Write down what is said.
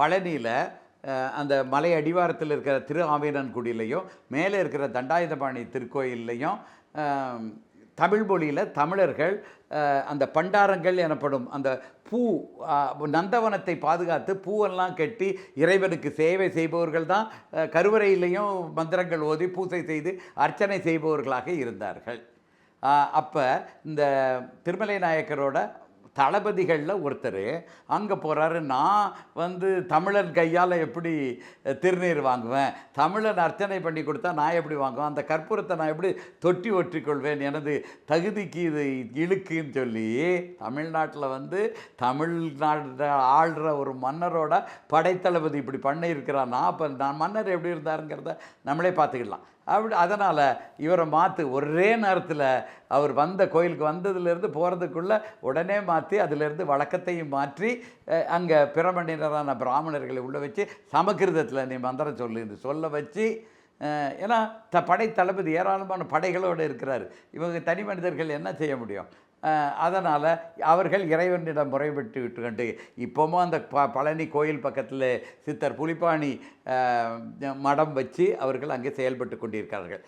பழனியில் அந்த மலை அடிவாரத்தில் இருக்கிற திரு ஆவீரன்குடியிலையும் மேலே இருக்கிற தண்டாயுதபாணி திருக்கோயில்லையும் தமிழ் மொழியில் தமிழர்கள் அந்த பண்டாரங்கள் எனப்படும் அந்த பூ நந்தவனத்தை பாதுகாத்து பூவெல்லாம் கட்டி இறைவனுக்கு சேவை செய்பவர்கள் தான் கருவறையிலையும் மந்திரங்கள் ஓதி பூஜை செய்து அர்ச்சனை செய்பவர்களாக இருந்தார்கள். அப்போ இந்த திருமலை நாயக்கரோட தளபதிகளில் ஒருத்தர் அங்கே போகிறாரு நான் வந்து தமிழன் கையால் எப்படி திருநீர் வாங்குவேன்? தமிழன் அர்ச்சனை பண்ணி கொடுத்தா நான் எப்படி வாங்குவேன்? அந்த கற்பூரத்தை நான் எப்படி தொட்டி ஒற்றிக்கொள்வேன்? எனது தகுதிக்கு இது இழுக்குன்னு சொல்லி தமிழ்நாட்டில் வந்து தமிழ்நாடு ஆள்ற ஒரு மன்னரோட படைத்தளபதி இப்படி பண்ணியிருக்கிறான். நான் அப்போ நான் மன்னர் எப்படி இருந்தாருங்கிறத நம்மளே பார்த்துக்கலாம். அப்படி அதனால் இவரை மாற்று ஒரே நேரத்தில் அவர் வந்த கோயிலுக்கு வந்ததுலேருந்து போகிறதுக்குள்ளே உடனே மாற்றி அதிலேருந்து வழக்கத்தையும் மாற்றி அங்கே பிரமணினரான பிராமணர்களை உள்ளே வச்சு சமக்கிருதத்தில் நீ மந்திரம் சொல்லு என்று சொல்ல வச்சு ஏன்னா த படை தளபதி ஏராளமான படைகளோடு இருக்கிறார். இவங்க தனி மனிதர்கள் என்ன செய்ய முடியும்? அதனால் அவர்கள் இறைவனிடம் முறைப்பட்டு விட்டு கண்டு இப்போவும் அந்த ப பழனி கோயில் பக்கத்தில் சித்தர் புலிப்பாணி மடம் வச்சு அவர்கள் அங்கே செயல்பட்டு கொண்டிருக்கிறார்கள்.